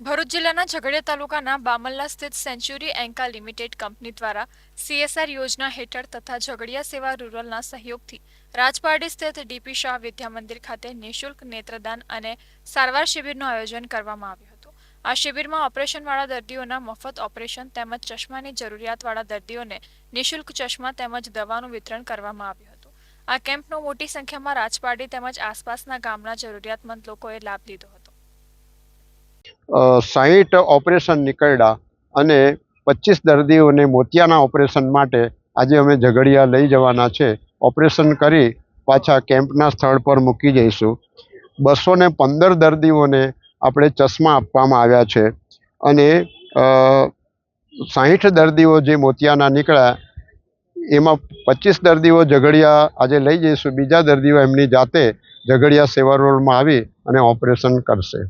ભરૂચ જિલ્લાના ઝઘડિયા તાલુકાના બામલ્લા સ્થિત સેન્ચુરી એન્કા લિમિટેડ કંપની દ્વારા સીએસઆર યોજના હેઠળ તથા ઝઘડિયા સેવા રૂરલના સહયોગથી રાજપારડી સ્થિત ડીપી શાહ વિદ્યા મંદિર ખાતે નિઃશુલ્ક નેત્રદાન અને સારવાર શિબિરનું આયોજન કરવામાં આવ્યું હતું. આ શિબિરમાં ઓપરેશનવાળા દર્દીઓના મફત ઓપરેશન તેમજ ચશ્માની જરૂરિયાતવાળા દર્દીઓને નિઃશુલ્ક ચશ્મા તેમજ દવાનું વિતરણ કરવામાં આવ્યું હતું. આ કેમ્પનો મોટી સંખ્યામાં રાજપારડી તેમજ આસપાસના ગામના જરૂરિયાતમંદ લોકોએ લાભ લીધો સાહીઠ ઓપરેશન નીકળ્યા અને પચીસ દર્દીઓને મોતિયાના ઓપરેશન માટે આજે અમે ઝઘડિયા લઈ જવાના છે. ઓપરેશન કરી પાછા કેમ્પના સ્થળ પર મૂકી જઈશું. બસો ને પંદર દર્દીઓને આપણે ચશ્મા આપવામાં આવ્યા છે અને સાહીઠ દર્દીઓ જે મોતિયાના નીકળ્યા એમાં પચીસ દર્દીઓ ઝઘડિયા આજે લઈ જઈશું. બીજા દર્દીઓ એમની જાતે ઝઘડિયા સેવા રોડમાં આવી અને ઓપરેશન કરશે.